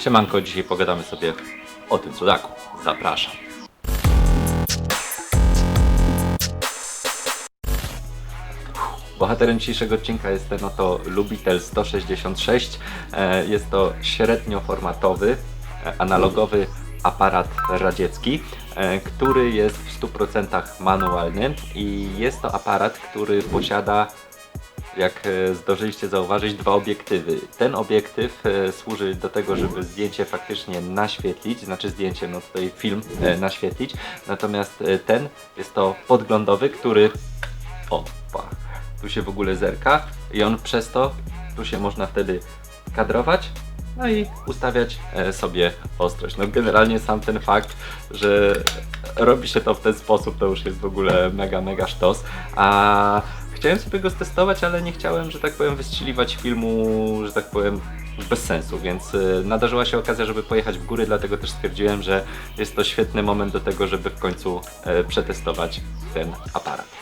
Siemanko, dzisiaj pogadamy sobie o tym cudaku. Zapraszam. Bohaterem dzisiejszego odcinka jest ten oto Lubitel 166. E, Jest to średnioformatowy, e, analogowy aparat radziecki, e, który jest w 100% manualny i jest to aparat, który posiada jak e, zdążyliście zauważyć, dwa obiektywy. Ten obiektyw e, służy do tego, żeby zdjęcie faktycznie naświetlić, znaczy zdjęcie, no tutaj film e, naświetlić, natomiast ten jest to podglądowy, który opa, tu się w ogóle zerka i on przez to, tu się można wtedy kadrować, no i ustawiać sobie ostrość. No generalnie sam ten fakt, że robi się to w ten sposób, to już jest w ogóle mega, mega sztos, a chciałem sobie go stestować, ale nie chciałem, że tak powiem, wystrzeliwać filmu, że tak powiem, bez sensu, więc y, nadarzyła się okazja, żeby pojechać w góry, dlatego też stwierdziłem, że jest to świetny moment do tego, żeby w końcu e, przetestować ten aparat.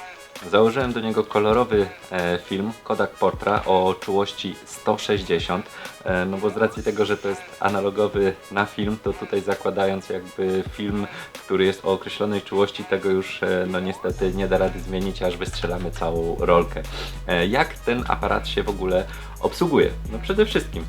Założyłem do niego kolorowy e, film Kodak Portra o czułości 160, e, no bo z racji tego, że to jest analogowy na film, to tutaj zakładając jakby film, który jest o określonej czułości, tego już e, no niestety nie da rady zmienić, aż wystrzelamy całą rolkę. E, jak ten aparat się w ogóle obsługuje? No przede wszystkim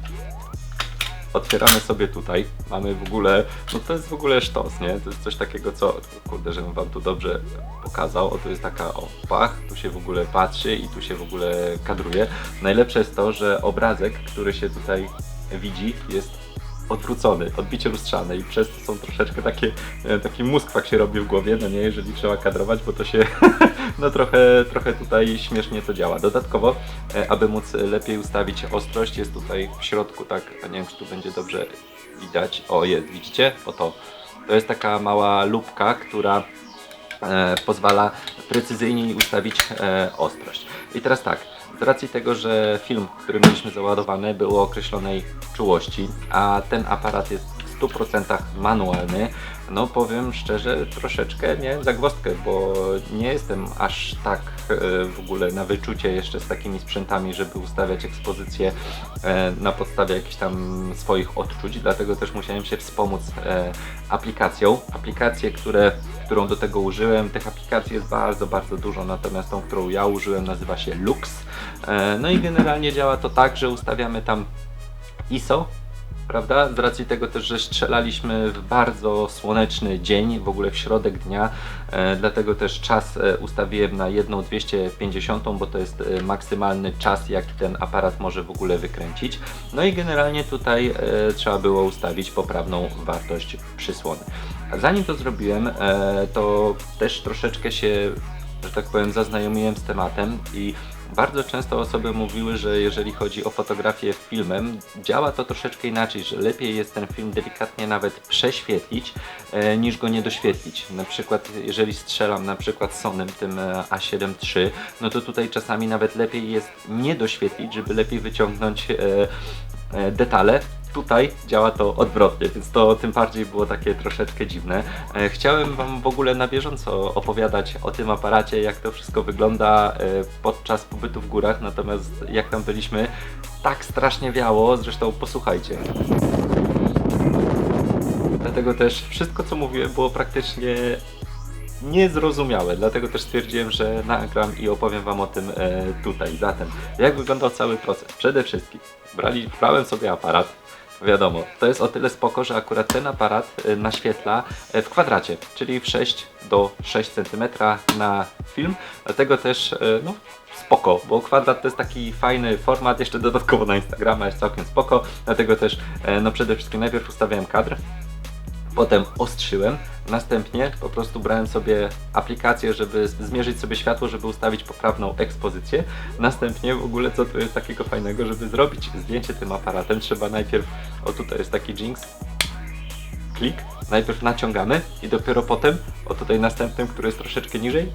otwieramy sobie tutaj, mamy w ogóle, no to jest w ogóle sztos, nie? To jest coś takiego, co, kurde, żebym wam tu dobrze pokazał, o tu jest taka, o, pach, tu się w ogóle patrzy i tu się w ogóle kadruje. Najlepsze jest to, że obrazek, który się tutaj widzi, jest odwrócony, odbicie lustrzane i przez to są troszeczkę takie, e, taki mózg się robi w głowie, no nie, jeżeli trzeba kadrować, bo to się no trochę, trochę tutaj śmiesznie to działa. Dodatkowo, e, aby móc lepiej ustawić ostrość, jest tutaj w środku tak, a nie wiem czy tu będzie dobrze widać, o jest, widzicie? Oto, to jest taka mała lupka, która e, pozwala precyzyjniej ustawić e, ostrość. I teraz tak, z racji tego, że film, który mieliśmy załadowany był o określonej czułości, a ten aparat jest 100% manualny, no powiem szczerze, troszeczkę miałem zagwozdkę, bo nie jestem aż tak e, w ogóle na wyczucie jeszcze z takimi sprzętami, żeby ustawiać ekspozycję e, na podstawie jakichś tam swoich odczuć, dlatego też musiałem się wspomóc e, aplikacją. Aplikację, które, którą do tego użyłem, tych aplikacji jest bardzo, bardzo dużo, natomiast tą, którą ja użyłem nazywa się Lux. No i generalnie działa to tak, że ustawiamy tam ISO, prawda? Z racji tego też, że strzelaliśmy w bardzo słoneczny dzień, w ogóle w środek dnia, e, dlatego też czas e, ustawiłem na 1,250, bo to jest e, maksymalny czas, jaki ten aparat może w ogóle wykręcić. No i generalnie tutaj e, trzeba było ustawić poprawną wartość przysłony. Zanim to zrobiłem, e, to też troszeczkę się że tak powiem, zaznajomiłem z tematem i bardzo często osoby mówiły, że jeżeli chodzi o fotografię filmem, działa to troszeczkę inaczej, że lepiej jest ten film delikatnie nawet prześwietlić, e, niż go nie doświetlić. Na przykład, jeżeli strzelam na przykład Sonem tym e, A7 III, no to tutaj czasami nawet lepiej jest nie doświetlić, żeby lepiej wyciągnąć e, e, detale. Tutaj działa to odwrotnie, więc to tym bardziej było takie troszeczkę dziwne. E, Chciałem Wam w ogóle na bieżąco opowiadać o tym aparacie, jak to wszystko wygląda e, podczas pobytu w górach, natomiast jak tam byliśmy, tak strasznie wiało, zresztą posłuchajcie. Dlatego też wszystko co mówiłem było praktycznie niezrozumiałe, dlatego też stwierdziłem, że nagram i opowiem Wam o tym e, tutaj. Zatem, jak wyglądał cały proces? Przede wszystkim brali, brałem sobie aparat, wiadomo, to jest o tyle spoko, że akurat ten aparat e, naświetla e, w kwadracie, czyli w 6 do 6 cm na film, dlatego też e, no, spoko, bo kwadrat to jest taki fajny format, jeszcze dodatkowo na Instagrama jest całkiem spoko, dlatego też no przede wszystkim najpierw ustawiałem kadr, Potem ostrzyłem, następnie po prostu brałem sobie aplikację, żeby zmierzyć sobie światło, żeby ustawić poprawną ekspozycję. Następnie w ogóle co tu jest takiego fajnego, żeby zrobić zdjęcie tym aparatem, trzeba najpierw, o tutaj jest taki jinx, klik, najpierw naciągamy i dopiero potem, o tutaj następnym, który jest troszeczkę niżej,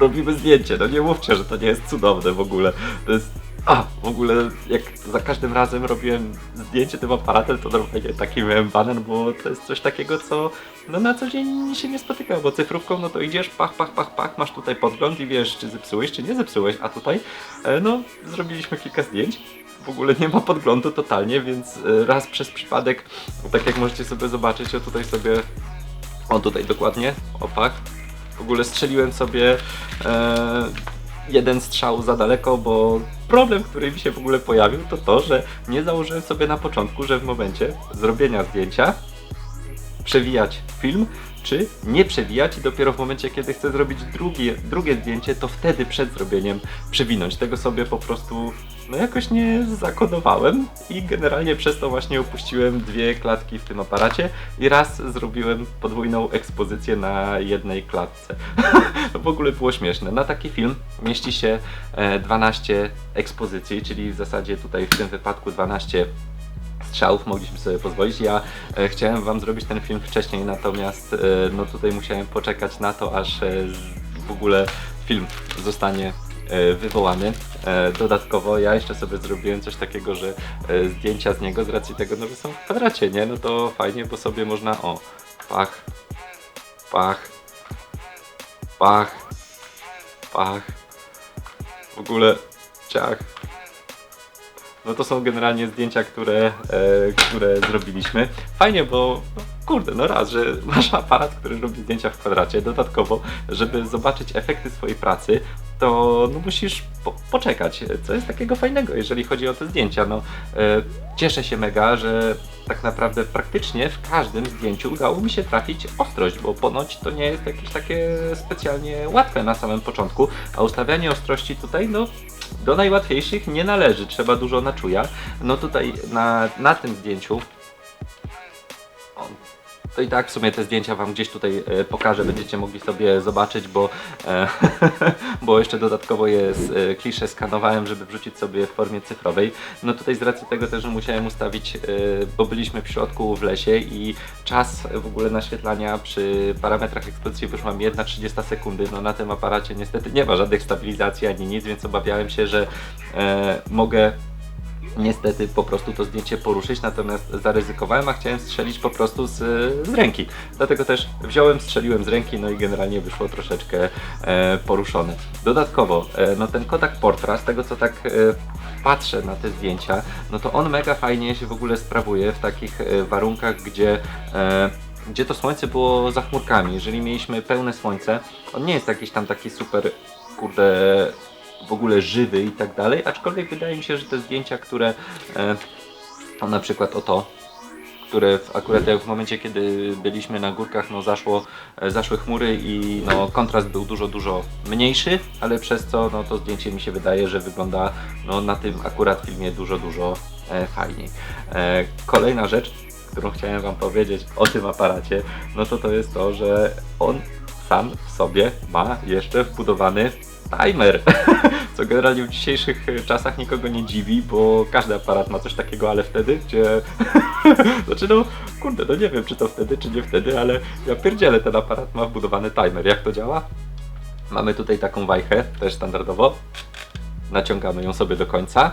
robimy zdjęcie. No nie mówcie, że to nie jest cudowne w ogóle. To jest. A, w ogóle jak za każdym razem robiłem zdjęcie tym aparatem, to normalnie taki miałem baner, bo to jest coś takiego, co no na co dzień się nie spotyka, bo cyfrówką no to idziesz, pach, pach, pach, pach, masz tutaj podgląd i wiesz, czy zepsułeś, czy nie zepsułeś, a tutaj, e, no, zrobiliśmy kilka zdjęć, w ogóle nie ma podglądu totalnie, więc e, raz przez przypadek, tak jak możecie sobie zobaczyć, o tutaj sobie, o tutaj dokładnie, opak, w ogóle strzeliłem sobie e, jeden strzał za daleko, bo problem, który mi się w ogóle pojawił, to to, że nie założyłem sobie na początku, że w momencie zrobienia zdjęcia przewijać film, czy nie przewijać i dopiero w momencie, kiedy chcę zrobić drugie, drugie zdjęcie, to wtedy przed zrobieniem przewinąć. Tego sobie po prostu no jakoś nie zakodowałem i generalnie przez to właśnie opuściłem dwie klatki w tym aparacie i raz zrobiłem podwójną ekspozycję na jednej klatce. to w ogóle było śmieszne. Na taki film mieści się e, 12 ekspozycji, czyli w zasadzie tutaj w tym wypadku 12 strzałów mogliśmy sobie pozwolić. Ja e, chciałem wam zrobić ten film wcześniej, natomiast e, no tutaj musiałem poczekać na to, aż e, w ogóle film zostanie e, wywołany. E, dodatkowo ja jeszcze sobie zrobiłem coś takiego, że e, zdjęcia z niego z racji tego, no, że są w kwadracie, nie? No to fajnie, bo sobie można o pach, pach, pach, pach, w ogóle ciach. No to są generalnie zdjęcia, które, e, które zrobiliśmy. Fajnie, bo no, kurde, no raz, że masz aparat, który robi zdjęcia w kwadracie. Dodatkowo, żeby zobaczyć efekty swojej pracy, to no, musisz po, poczekać. Co jest takiego fajnego, jeżeli chodzi o te zdjęcia? No, e, cieszę się mega, że tak naprawdę praktycznie w każdym zdjęciu udało mi się trafić ostrość, bo ponoć to nie jest jakieś takie specjalnie łatwe na samym początku, a ustawianie ostrości tutaj, no do najłatwiejszych nie należy, trzeba dużo na czuja. No tutaj na, na tym zdjęciu to i tak w sumie te zdjęcia wam gdzieś tutaj e, pokażę, będziecie mogli sobie zobaczyć, bo, e, bo jeszcze dodatkowo je z, e, klisze skanowałem, żeby wrzucić sobie w formie cyfrowej. No tutaj z racji tego też, że musiałem ustawić, bo byliśmy w środku w lesie i czas w ogóle naświetlania przy parametrach ekspozycji wyszła mi 1,30 sekundy. No na tym aparacie niestety nie ma żadnych stabilizacji ani nic, więc obawiałem się, że mogę niestety po prostu to zdjęcie poruszyć, natomiast zaryzykowałem, a chciałem strzelić po prostu z, z ręki. Dlatego też wziąłem, strzeliłem z ręki, no i generalnie wyszło troszeczkę e, poruszone. Dodatkowo, e, no ten Kodak Portra, z tego co tak e, patrzę na te zdjęcia, no to on mega fajnie się w ogóle sprawuje w takich e, warunkach, gdzie e, gdzie to słońce było za chmurkami. Jeżeli mieliśmy pełne słońce, on nie jest jakiś tam taki super, kurde, w ogóle żywy i tak dalej, aczkolwiek wydaje mi się, że te zdjęcia, które e, na przykład o to, które w, akurat w momencie, kiedy byliśmy na górkach, no zaszło, e, zaszły chmury i no kontrast był dużo, dużo mniejszy, ale przez co no to zdjęcie mi się wydaje, że wygląda no na tym akurat filmie dużo, dużo e, fajniej. E, kolejna rzecz, którą chciałem wam powiedzieć o tym aparacie, no to to jest to, że on sam w sobie ma jeszcze wbudowany timer. Co generalnie w dzisiejszych e, czasach nikogo nie dziwi, bo każdy aparat ma coś takiego, ale wtedy, gdzie... znaczy no, kurde, no nie wiem czy to wtedy, czy nie wtedy, ale ja pierdzielę, ten aparat ma wbudowany timer. Jak to działa? Mamy tutaj taką wajchę, też standardowo. Naciągamy ją sobie do końca.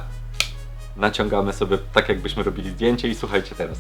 Naciągamy sobie tak, jakbyśmy robili zdjęcie i słuchajcie teraz.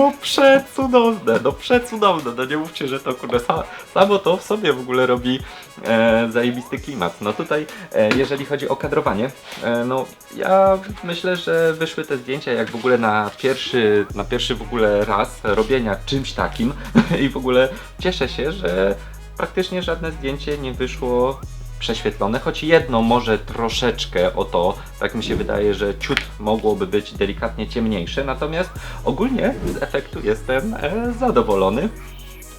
No przecudowne, no przecudowne, no nie mówcie, że to kurde, sa, samo to w sobie w ogóle robi e, zajebisty klimat. No tutaj, e, jeżeli chodzi o kadrowanie, e, no ja myślę, że wyszły te zdjęcia jak w ogóle na pierwszy, na pierwszy w ogóle raz robienia czymś takim i w ogóle cieszę się, że praktycznie żadne zdjęcie nie wyszło prześwietlone, choć jedno może troszeczkę o to, tak mi się wydaje, że ciut mogłoby być delikatnie ciemniejsze, natomiast ogólnie z efektu jestem e, zadowolony.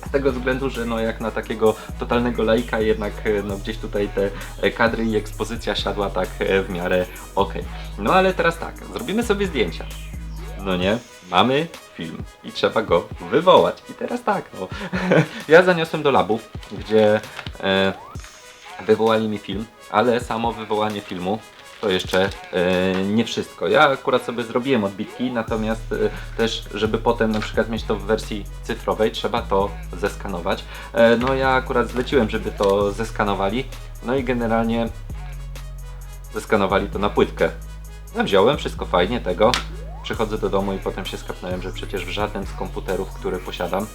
Z tego względu, że no jak na takiego totalnego laika jednak e, no gdzieś tutaj te e, kadry i ekspozycja siadła tak e, w miarę ok. No ale teraz tak, zrobimy sobie zdjęcia. No nie, mamy film i trzeba go wywołać. I teraz tak, no. ja zaniosłem do labów, gdzie e, wywołali mi film, ale samo wywołanie filmu to jeszcze e, nie wszystko. Ja akurat sobie zrobiłem odbitki, natomiast e, też, żeby potem na przykład mieć to w wersji cyfrowej, trzeba to zeskanować. E, no ja akurat zleciłem, żeby to zeskanowali, no i generalnie zeskanowali to na płytkę. No wziąłem, wszystko fajnie tego. Przychodzę do domu i potem się skapnąłem, że przecież w żadnym z komputerów, które posiadam,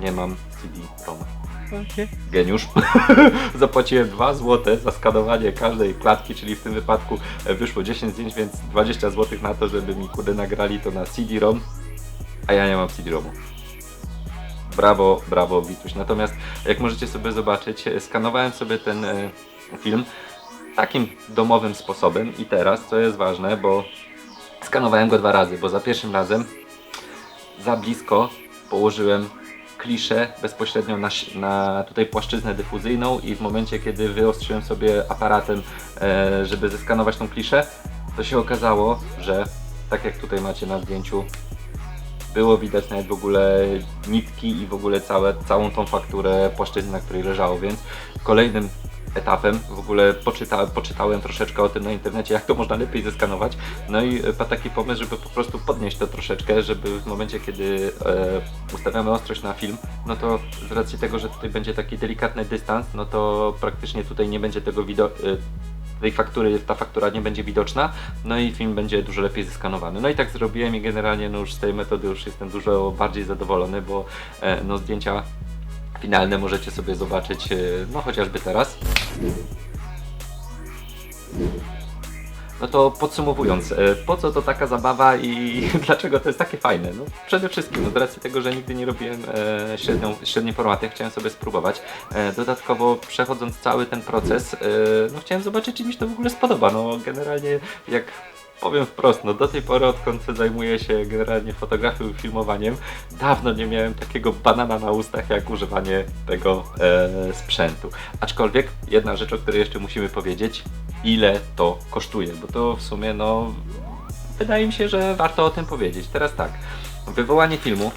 nie mam CD-ROM. Geniusz. Zapłaciłem 2 zł za skanowanie każdej klatki, czyli w tym wypadku wyszło 10 zdjęć, więc 20 zł na to, żeby mi kudy nagrali to na CD-ROM, a ja nie mam CD-ROMu. Brawo, brawo Wituś. Natomiast jak możecie sobie zobaczyć, e, skanowałem sobie ten e, film takim domowym sposobem i teraz, co jest ważne, bo skanowałem go dwa razy, bo za pierwszym razem za blisko położyłem kliszę bezpośrednio na, na tutaj płaszczyznę dyfuzyjną i w momencie kiedy wyostrzyłem sobie aparatem, e, żeby zeskanować tą kliszę, to się okazało, że tak jak tutaj macie na zdjęciu, było widać nawet w ogóle nitki i w ogóle całe, całą tą fakturę płaszczyzny, na której leżało, więc kolejnym etapem w ogóle poczyta, poczytałem troszeczkę o tym na internecie, jak to można lepiej zeskanować. No i e, padł taki pomysł, żeby po prostu podnieść to troszeczkę, żeby w momencie, kiedy e, ustawiamy ostrość na film, no to z racji tego, że tutaj będzie taki delikatny dystans, no to praktycznie tutaj nie będzie tego e, tej faktury, ta faktura nie będzie widoczna, no i film będzie dużo lepiej zeskanowany. No i tak zrobiłem i generalnie no już z tej metody już jestem dużo bardziej zadowolony, bo e, no zdjęcia finalne możecie sobie zobaczyć, e, no chociażby teraz. No to podsumowując, e, po co to taka zabawa i dlaczego to jest takie fajne? No przede wszystkim, no z racji tego, że nigdy nie robiłem e, średnią, średniej formaty, chciałem sobie spróbować. E, dodatkowo przechodząc cały ten proces, e, no chciałem zobaczyć, czy mi się to w ogóle spodoba. No generalnie jak powiem wprost, no do tej pory odkąd zajmuję się generalnie fotografią i filmowaniem, dawno nie miałem takiego banana na ustach jak używanie tego e, sprzętu. Aczkolwiek jedna rzecz, o której jeszcze musimy powiedzieć, ile to kosztuje, bo to w sumie no wydaje mi się, że warto o tym powiedzieć. Teraz tak, wywołanie filmu,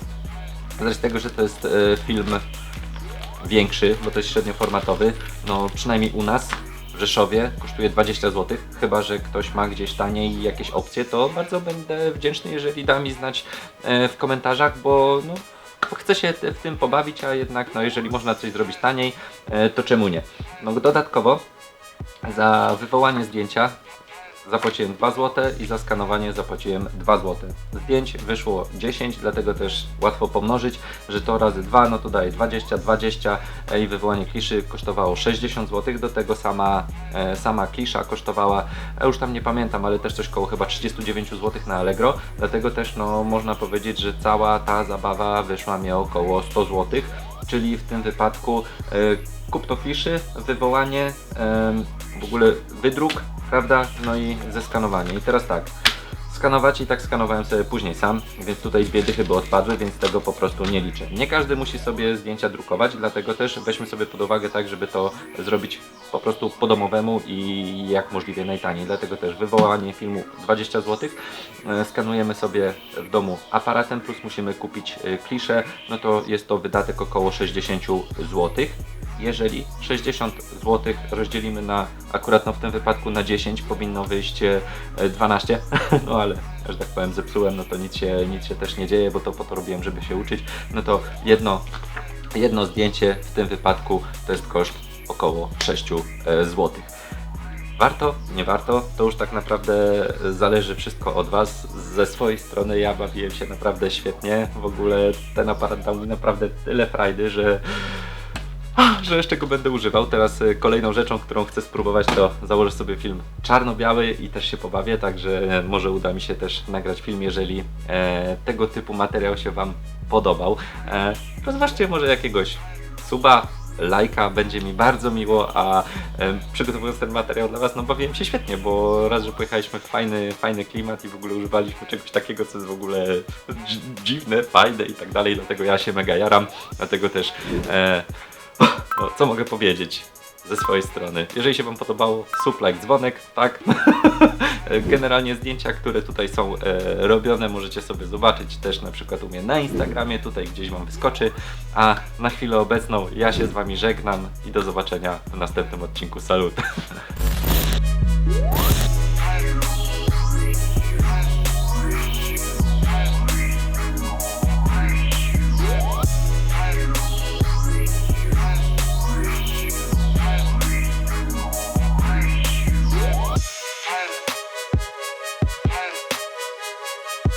z racji tego, że to jest e, film większy, bo to jest średnioformatowy, no przynajmniej u nas w Rzeszowie kosztuje 20 zł, chyba że ktoś ma gdzieś taniej jakieś opcje, to bardzo będę wdzięczny, jeżeli da mi znać e, w komentarzach, bo no, chcę się w tym pobawić, a jednak no, jeżeli można coś zrobić taniej, e, to czemu nie? No dodatkowo za wywołanie zdjęcia zapłaciłem 2 zł i za skanowanie zapłaciłem 2 zł. Zdjęć wyszło 10, dlatego też łatwo pomnożyć, że to razy 2, no to daje 20, 20 e, i wywołanie kliszy kosztowało 60 zł, do tego sama, e, sama klisza kosztowała, ja już tam nie pamiętam, ale też coś koło chyba 39 zł na Allegro, dlatego też no można powiedzieć, że cała ta zabawa wyszła mi około 100 zł, czyli w tym wypadku e, kupno kliszy, wywołanie, w ogóle wydruk, prawda? No i zeskanowanie. I teraz tak, skanować i tak skanowałem sobie później sam, więc tutaj dwie dychy by odpadły, więc tego po prostu nie liczę. Nie każdy musi sobie zdjęcia drukować, dlatego też weźmy sobie pod uwagę tak, żeby to zrobić po prostu po domowemu i jak możliwie najtaniej. Dlatego też wywołanie filmu 20 zł, e, skanujemy sobie w domu aparatem, plus musimy kupić e, kliszę, no to jest to wydatek około 60 zł jeżeli 60 zł rozdzielimy na akurat no w tym wypadku na 10 powinno wyjść e, 12 no ale że tak powiem zepsułem no to nic się, nic się też nie dzieje bo to po to robiłem żeby się uczyć no to jedno, jedno zdjęcie w tym wypadku to jest koszt około 6 zł Warto, nie warto, to już tak naprawdę zależy wszystko od Was. Ze swojej strony ja bawiłem się naprawdę świetnie. W ogóle ten aparat dał mi naprawdę tyle frajdy, że że jeszcze go będę używał. Teraz e, kolejną rzeczą, którą chcę spróbować, to założę sobie film czarno-biały i też się pobawię, także może uda mi się też nagrać film, jeżeli e, tego typu materiał się Wam podobał. E, rozważcie może jakiegoś suba, lajka, będzie mi bardzo miło, a e, przygotowując ten materiał dla Was, no bawiłem się świetnie, bo raz, że pojechaliśmy w fajny, fajny klimat i w ogóle używaliśmy czegoś takiego, co jest w ogóle dzi- dziwne, fajne i tak dalej, dlatego ja się mega jaram, dlatego też e, no, co mogę powiedzieć ze swojej strony? Jeżeli się Wam podobało, sub, like, dzwonek, tak? Generalnie zdjęcia, które tutaj są e, robione, możecie sobie zobaczyć też na przykład u mnie na Instagramie, tutaj gdzieś Wam wyskoczy. A na chwilę obecną ja się z Wami żegnam i do zobaczenia w następnym odcinku. Salut!